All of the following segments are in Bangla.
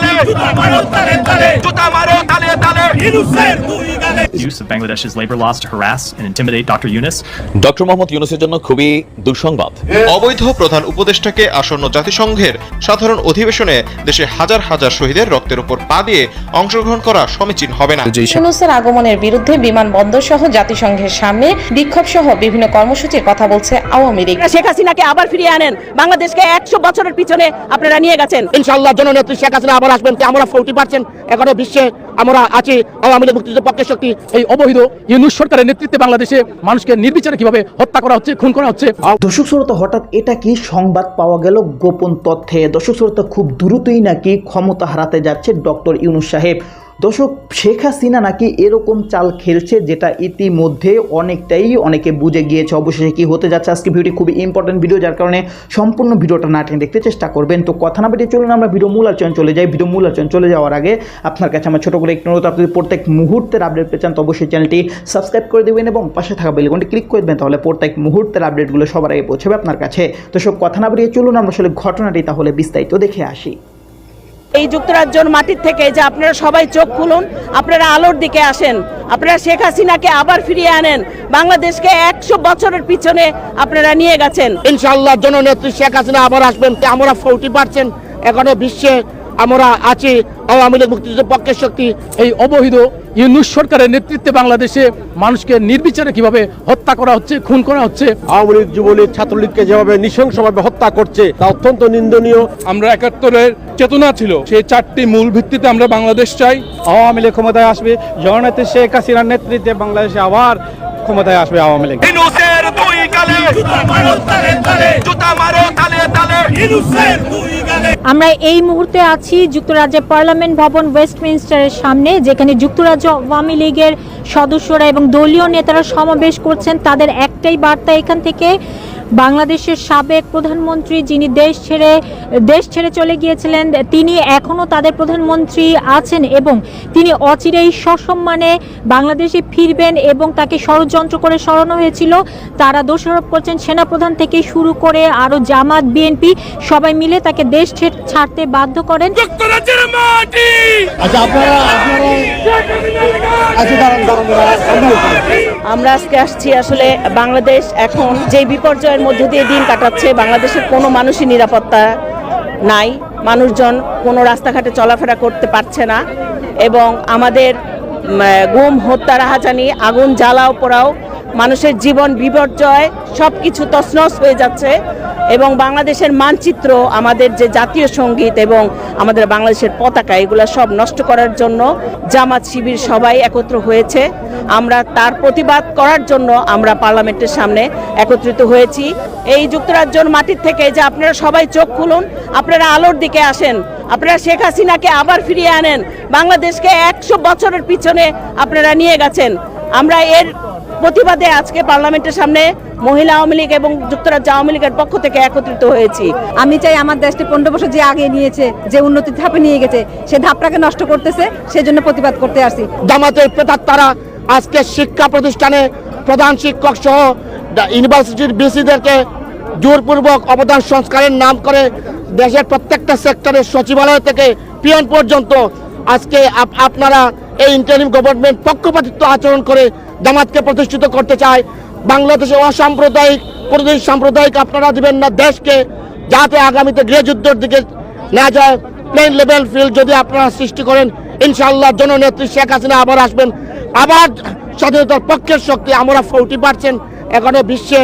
Dale. Use of Bangladesh's labor laws to harass and intimidate Dr. Yunus. Doctor Mohammad ইউনুসের জন্য খুবই দুঃসংবাদ। অবৈধ প্রধান উপদেষ্টাকে আসন্ন জাতিসংঘের সাধারণ অধিবেশনে দেশে হাজার হাজার শহীদের রক্তের উপর পা দিয়ে অংশগ্রহণ করা সমীচীন হবে না। ইউনুসের আগমনের বিরুদ্ধে বিমানবন্দর সহ জাতিসংঘের সামনে বিক্ষোভ সহ বিভিন্ন কর্মসূচির কথা বলছে আওয়ামী লীগ। শেখ হাসিনাকে আবার ফিরিয়ে আনেন। বাংলাদেশকে একশো বছরের পিছনে আপনারা নিয়ে গেছেন। ইনশাআল্লাহ জননেত্রী শেখ হাসিনা আবার আসবেন আমরা ফোর্টি পার্সেন্ট এগারো বিশ্বে আমরা আছি, আওয়ামী লীগ মুক্তিযুদ্ধ পক্ষের শক্তি এই অবৈধ ইউনুস সরকারের নেতৃত্বে বাংলাদেশে মানুষকে নির্বিচারে কীভাবে হত্যা করা হচ্ছে, খুন করা হচ্ছে। দর্শক শ্রোতা, হঠাৎ এটা কি সংবাদ পাওয়া গেল গোপন তথ্যে? দর্শক শ্রোতা, খুব দ্রুতই নাকি ক্ষমতা হারাতে যাচ্ছে ডক্টর ইউনুস সাহেব। দর্শক, শেখ হাসিনা নাকি এরকম চাল খেলছে যেটা ইতিমধ্যে অনেকটাই অনেকে বুঝে গিয়েছে। অবশেষে কি হতে যাচ্ছে? আজকে ভিডিওটি খুবই ইম্পর্টেন্ট ভিডিও যার কারণে সম্পূর্ণ ভিডিওটা না টেনে দেখতে চেষ্টা করবেন। তো কথা না বেরিয়ে চলুন, আমরা ভিডিও মূল আলোচনা চলে যাই। ভিডিও মূল আলোচনা চলে যাওয়ার আগে আপনার কাছে আমার ছোটো করে একটু অনুরোধ, আপনি প্রত্যেক মুহূর্তের আপডেট পেয়ে চান, তো অবশ্যই চ্যানেলটি সাবস্ক্রাইব করে দেবেন এবং পাশে থাকা বেলকনটি ক্লিক করে দেবেন, তাহলে প্রত্যেক মুহূর্তের আপডেটগুলো সবার আগে পৌঁছবে আপনার কাছে। তো সব কথা না বেরিয়ে চলুন, আমরা আসলে ঘটনাটি তাহলে বিস্তারিত দেখে আসি। এই যুক্তরাজ্যর মাটির থেকে যে আপনারা সবাই চোখ খুলুন, আপনারা আলোর দিকে আসেন, আপনারা শেখ হাসিনাকে আবার ফিরিয়ে আনেন, বাংলাদেশকে একশো বছরের পিছনে আপনারা নিয়ে গেছেন। ইনশাল্লাহ জননেত্রী শেখ হাসিনা আবার আসবেন, আমরা ফোর্টি পার্সেন্ট এখনও বিশ্বে আমরা আছি আওয়ামী লীগ মুক্তিযুদ্ধ পক্ষের শক্তি। এই অবৈধ ইউনুস সরকারের নেতৃত্বে বাংলাদেশে মানুষকে নির্বিচারে কীভাবে হত্যা করা হচ্ছে খুন করা হচ্ছে? আওয়ামী লীগ যুবলীগ ছাত্রলীগকে যেভাবে নৃশংসভাবে হত্যা করছে তা অত্যন্ত নিন্দনীয়। আমরা একাত্তরের চেতনা ছিল। সেই চারটি মূল ভিত্তিতে আমরা বাংলাদেশ চাই। আওয়ামী লীগ ক্ষমতায় আসবে। জননেত্রী শেখ হাসিনার নেতৃত্বে বাংলাদেশে আবার ক্ষমতায় আসবে আওয়ামী লীগ। ইনুসের দুই গালে জুতা মারো তালে তালে। আমরা এই মুহূর্তে আছি যুক্তরাজ্যের পার্লামেন্ট ভবন ওয়েস্টমিনস্টারের সামনে, যেখানে যুক্তরাজ্য আওয়ামী লীগের সদস্যরা এবং দলীয় নেতারা সমাবেশ করছেন। তাদের একটাই বার্তা এখান থেকে বাংলাদেশের সাবেক প্রধানমন্ত্রী যিনি দেশ ছেড়ে দেশ ছেড়ে চলে গিয়েছিলেন তিনি এখনও তাদের প্রধানমন্ত্রী আছেন এবং তিনি অচিরেই সসম্মানে বাংলাদেশে ফিরবেন এবং তাকে ষড়যন্ত্র করে সরানো হয়েছিল। তারা দোষারোপ করছেন সেনাপ্রধান থেকে শুরু করে আরও জামাত বিএনপি সবাই মিলে তাকে দেশ ছেড়ে- ছাড়তে বাধ্য করেন। যুক্তরাজ্যের মাটি! আমরা আজকে আসছি আসলে বাংলাদেশ এখন যে বিপর্যয়ের মধ্যে দিয়ে দিন কাটাচ্ছে, বাংলাদেশের কোনো মানুষই নিরাপত্তা নাই, মানুষজন কোনো রাস্তাঘাটে চলাফেরা করতে পারছে না এবং আমাদের গুম, হত্যা, রাহাজানি, আগুন, জ্বালাও পোড়াও, মানুষের জীবন বিপর্যয় সব কিছু তছনছ হয়ে যাচ্ছে। এবং বাংলাদেশের মানচিত্র, আমাদের যে জাতীয় সংগীত এবং আমাদের বাংলাদেশের পতাকা, এগুলো সব নষ্ট করার জন্য জামাত শিবির সবাই একত্র হয়েছে। আমরা তার প্রতিবাদ করার জন্য আমরা পার্লামেন্টের সামনে একত্রিত হয়েছি। এই যুক্তরাজ্যর মাটির থেকে যে আপনারা সবাই চোখ খুলুন, আপনারা আলোর দিকে আসেন। আপনারা শেখ হাসিনাকে আবার ফিরিয়ে আনেন। বাংলাদেশকে একশো বছরের পিছনে আপনারা নিয়ে গেছেন। আমরা এর প্রতিবাদে আজকে পার্লামেন্টের সামনে মহিলা আওয়ামী লীগ এবং যুক্তরাজ্য আওয়ামী লীগের পক্ষ থেকে একত্রিত হয়েছি। আমি চাই আমার দেশটি পনেরো বছর যে আগে নিয়েছে যে উন্নতির ধাপে নিয়ে গেছে সে ধাপটাকে নষ্ট করতেছে সেজন্য প্রতিবাদ করতে আসি জামাতের প্রেতাত্মারা আজকে শিক্ষা প্রতিষ্ঠানে প্রধান শিক্ষক সহ ইউনিভার্সিটির বিসিদেরকে জোরপূর্বক অবদান সংস্কারের নাম করে দেশের প্রত্যেকটা সেক্টরের সচিবালয় থেকে পিয়ন পর্যন্ত আজকে আপ- আপনারা এই ইন্টারিম গভর্নমেন্ট পক্ষপাতিত্ব আচরণ করে জামাতকে প্রতিষ্ঠিত করতে চায় বাংলাদেশে অসাম্প্রদায়িক, কোনোদিন সাম্প্রদায়িক আপনারা দিবেন না দেশকে, যাতে আগামীতে গৃহযুদ্ধের দিকে না যায়। প্লেন লেভেল ফিল্ড যদি আপনারা সৃষ্টি করেন, ইনশাআল্লাহ জননেত্রী শেখ হাসিনা আবার আসবেন। আবার স্বাধীনতার পক্ষের শক্তি, আমরা ফোর্টি পার্সেন্ট এখনও বিশ্বে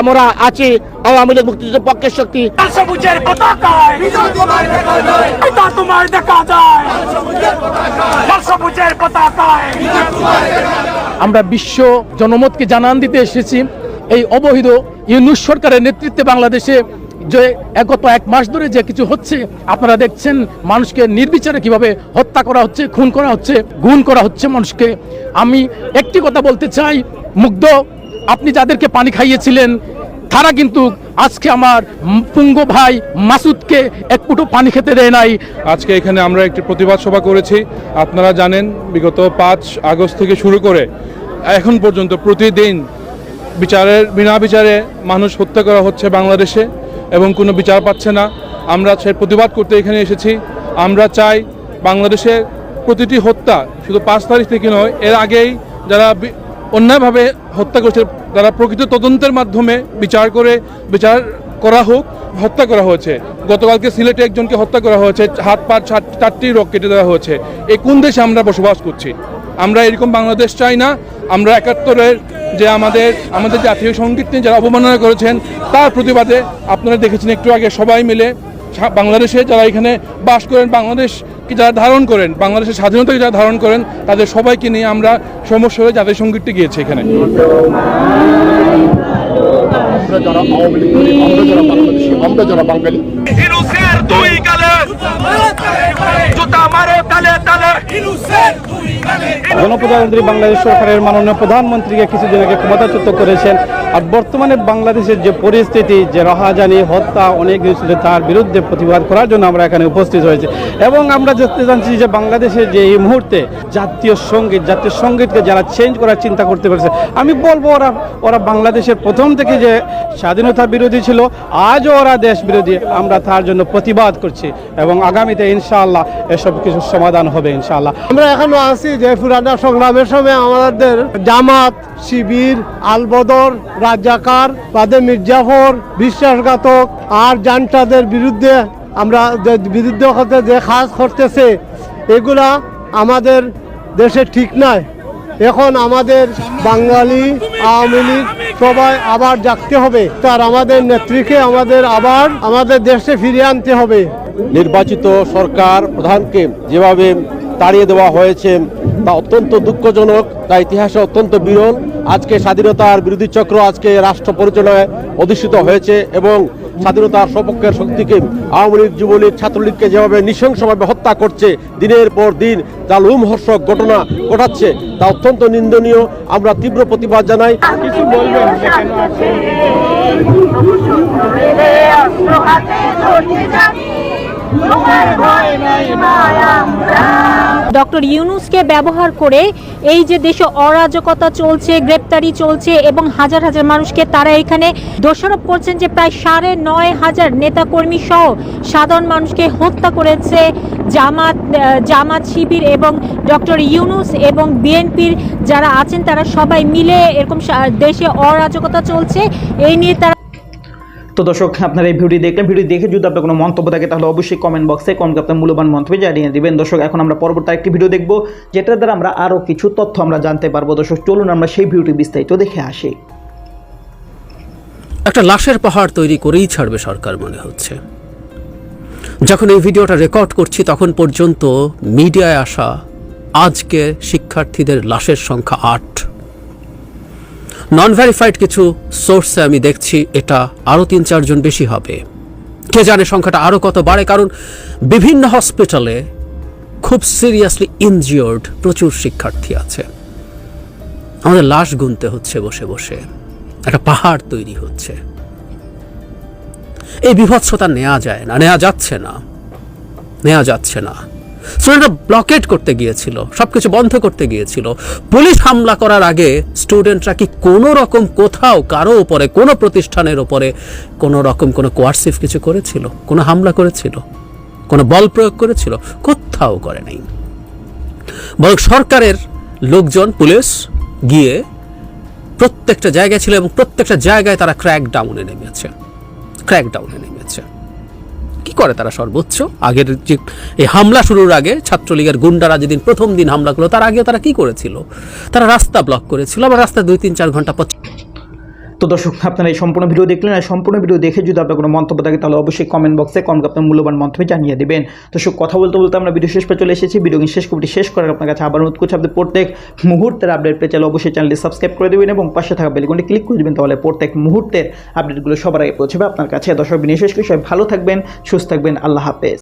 আমরা আছি, আওয়ামী লীগ মুক্তিযুদ্ধ পক্ষের শক্তি। তোমার দেখা যায়। আমরা বিশ্ব জনমতকে জানান দিতে এসেছি। এই অবহিত ইউনুস সরকারের নেতৃত্বে বাংলাদেশে যে গত এক মাস ধরে যে কিছু হচ্ছে, আপনারা দেখছেন মানুষকে নির্বিচারে কীভাবে হত্যা করা হচ্ছে, খুন করা হচ্ছে, গুণ করা হচ্ছে মানুষকে। আমি একটি কথা বলতে চাই, মুগ্ধ, আপনি যাদেরকে পানি খাইয়েছিলেন তারা কিন্তু আজকে আমার পুঙ্গ ভাই মাসুদকে এক ফুটো পানি খেতে দেয় নাই। আজকে এখানে আমরা একটি প্রতিবাদ সভা করেছি। আপনারা জানেন, বিগত পাঁচ আগস্ট থেকে শুরু করে এখন পর্যন্ত প্রতিদিন বিচারের, বিনা বিচারে মানুষ হত্যা করা হচ্ছে বাংলাদেশে এবং কোনো বিচার পাচ্ছে না। আমরা সেই প্রতিবাদ করতে এখানে এসেছি। আমরা চাই বাংলাদেশের প্রতিটি হত্যা শুধু পাঁচ তারিখ থেকে নয়, এর আগেই যারা অন্যায়ভাবে হত্যা করছে তারা প্রকৃত তদন্তের মাধ্যমে বিচার করে, বিচার করা হোক, হত্যা করা হয়েছে। গতকালকে সিলেটে একজনকে হত্যা করা হয়েছে, হাত পা চারটি রোগ কেটে দেওয়া হয়েছে। এই কোন দেশে আমরা বসবাস করছি? আমরা এরকম বাংলাদেশ চাই না। আমরা একাত্তরের যে আমাদের আমাদের জাতীয় সংগীত নিয়ে যারা অবমাননা করেছেন, তার প্রতিবাদে আপনারা দেখেছেন একটু আগে সবাই মিলে বাংলাদেশে যারা এখানে বাস করেন বাংলাদেশকে যারা ধারণ করেন বাংলাদেশের স্বাধীনতাকে যারা ধারণ করেন তাদের সবাইকে নিয়ে আমরা সমস্যা হয়ে জাতীয় সঙ্গীতটি গিয়েছি এখানে। আমরা যারা আওয়ামী লীগ আমরা যারা বাংলাদেশি আমরা যারা বাঙালি। দুই গালে জুতা মারো তালে তালে। জনপ্রধানমন্ত্রী বাংলাদেশ সরকারের মাননীয় প্রধানমন্ত্রীকে কিছুদিন আগে ক্ষমতাচ্যুত করেছেন। আর বর্তমানে বাংলাদেশের যে পরিস্থিতি, যে রাহাজানি, হত্যা, অনেক কিছু তার বিরুদ্ধে প্রতিবাদ করার জন্য আমরা এখানে উপস্থিত হয়েছি। এবং আমরা দেখতে জানছি যে বাংলাদেশের যে এই মুহূর্তে জাতীয় সংগীত, জাতীয় সঙ্গীতকে যারা চেঞ্জ করার চিন্তা করতে পেরেছে, আমি বলব ওরা ওরা বাংলাদেশের প্রথম থেকে যে স্বাধীনতা বিরোধী ছিল, আজও ওরা দেশ বিরোধী, আমরা তার জন্য প্রতিবাদ করছি এবং আগামীতে ইনশাআল্লাহ এসব কিছু সমাধান হবে ইনশাআল্লাহ। আমরা এখনও আছি যে পুরানা সংগ্রামের সময় আমাদের জামাত শিবির, আলবদর রাজাকার বাদে মির্জাফর, বিশ্বাসঘাতক আর জান্টাদের বিরুদ্ধে আমরা বিরুদ্ধে হতে যে কাজ করতেছে, এগুলা আমাদের দেশে ঠিক নয় এখন আমাদের বাঙালি আওয়ামী লীগ সবাই আবার জাগতে হবে। তার আমাদের নেত্রীকে আমাদের আবার আমাদের দেশে ফিরিয়ে আনতে হবে। নির্বাচিত সরকার প্রধানকে যেভাবে তাড়িয়ে দেওয়া হয়েছে তা অত্যন্ত দুঃখজনক তা ইতিহাসে অত্যন্ত বিরল আজকে স্বাধীনতার বিরোধী চক্র আজকে রাষ্ট্র পরিচালনায় অধিষ্ঠিত হয়েছে এবং স্বাধীনতার সপক্ষের শক্তিকে আওয়ামী লীগ যুবলীগ ছাত্রলীগকে যেভাবে নৃশংসভাবে হত্যা করছে দিনের পর দিন যা লোমহর্ষক ঘটনা ঘটাচ্ছে তা অত্যন্ত নিন্দনীয় আমরা তীব্র প্রতিবাদ জানাই কিছু বলবেন ডক্টর ইউনুসকে ব্যবহার করে এই যে দেশে অরাজকতা চলছে, গ্রেপ্তারি চলছে এবং হাজার হাজার মানুষকে তারা এখানে দোষারোপ করছেন যে প্রায় সাড়ে নয় হাজার নেতাকর্মী সহ সাধারণ মানুষকে হত্যা করেছে জামাত জামাত শিবির এবং ডক্টর ইউনুস এবং বিএনপির যারা আছেন তারা সবাই মিলে এরকম দেশে অরাজকতা চলছে। এই নিয়ে তারা তো দর্শক, আপনারা এই ভিডিও দেখলেন। ভিডিও দেখে যদি আপনার কোনো মন্তব্য থাকে, তাহলে অবশ্যই কমেন্ট বক্সে কমকে আপনার মূল্যবান মন্তব্য জানিয়ে দিবেন। দর্শক, এখন আমরা পরবর্তী একটি ভিডিও দেখব, যেটার দ্বারা আমরা আরও কিছু তথ্য আমরা জানতে পারব। দর্শক, চলুন আমরা সেই ভিডিওটি বিস্তারিত দেখে আসি। একটা লাশের পাহাড় তৈরি করেই ছাড়বে সরকার মনে হচ্ছে। যখন এই ভিডিওটা রেকর্ড করছি, তখন পর্যন্ত মিডিয়ায় আসা আজকে শিক্ষার্থীদের লাশের সংখ্যা আট। নন ভেরিফাইড কিছু সোর্সে আমি দেখছি, এটা আরও তিন চারজন বেশি হবে। কে জানে সংখ্যাটা আরও কত বাড়ে, কারণ বিভিন্ন হসপিটালে খুব সিরিয়াসলি ইনজিওর্ড প্রচুর শিক্ষার্থী আছে। আমাদের লাশ গুনতে হচ্ছে বসে বসে। একটা পাহাড় তৈরি হচ্ছে। এই বিভৎসতা নেওয়া যায় না নেওয়া যাচ্ছে না নেওয়া যাচ্ছে না। স্টুডেন্টরা ব্লকেট করতে গিয়েছিল, সবকিছু বন্ধ করতে গিয়েছিল। পুলিশ হামলা করার আগে স্টুডেন্টরা কি কোনো রকম কোথাও, কারও উপরে, কোনো প্রতিষ্ঠানের ওপরে কোনো রকম কোনো কোয়ার্সিভ কিছু করেছিল? কোনো হামলা করেছিল? কোনো বল প্রয়োগ করেছিল? কোথাও করে নাই। বরং সরকারের লোকজন, পুলিশ গিয়ে প্রত্যেকটা জায়গায় ছিল এবং প্রত্যেকটা জায়গায় তারা ক্র্যাক ডাউনে নেমেছে। ক্র্যাক ডাউনে নেমেছে। কি করে তারা সর্বোচ্চ? আগের যে এই হামলা শুরুর আগে ছাত্রলীগের গুন্ডারা যেদিন প্রথম দিন হামলা করল, তার আগে তারা কি করেছিল? তারা রাস্তা ব্লক করেছিল, আবার রাস্তা দুই, তিন, চার ঘণ্টা পর তো দর্শক, আপনারা এই সম্পূর্ণ ভিডিও দেখলেন আর সম্পূর্ণ ভিডিও দেখে যদি আপনার কোনো মন্তব্য থাকে, তাহলে অবশ্যই কমেন্ট বক্সে কমকে আপনার মূল্যবান মন্তব্য জানিয়ে দেবেন। দর্শক, কথা বলতে বলতে আমরা ভিডিও শেষ পে চলে এসেছি। ভিডিও শেষ কমিটি শেষ করার আপনার কাছে আবার অনুরোধ করছি, আপনি প্রত্যেক মুহূর্তের আপডেট পেয়ে চাইলে অবশ্যই চ্যানেলটি সাবস্ক্রাইব করে দেবেন এবং পাশে থাকা বেলকনটি ক্লিক করে দেবেন, তাহলে প্রত্যেক মুহূর্তের আপডেটগুলো সবার আগে পৌঁছবে আপনার কাছে। দর্শক বিনিয়োগ শেষ করে সবাই ভালো থাকবেন, সুস্থ থাকবেন, আল্লাহ হাফেজ।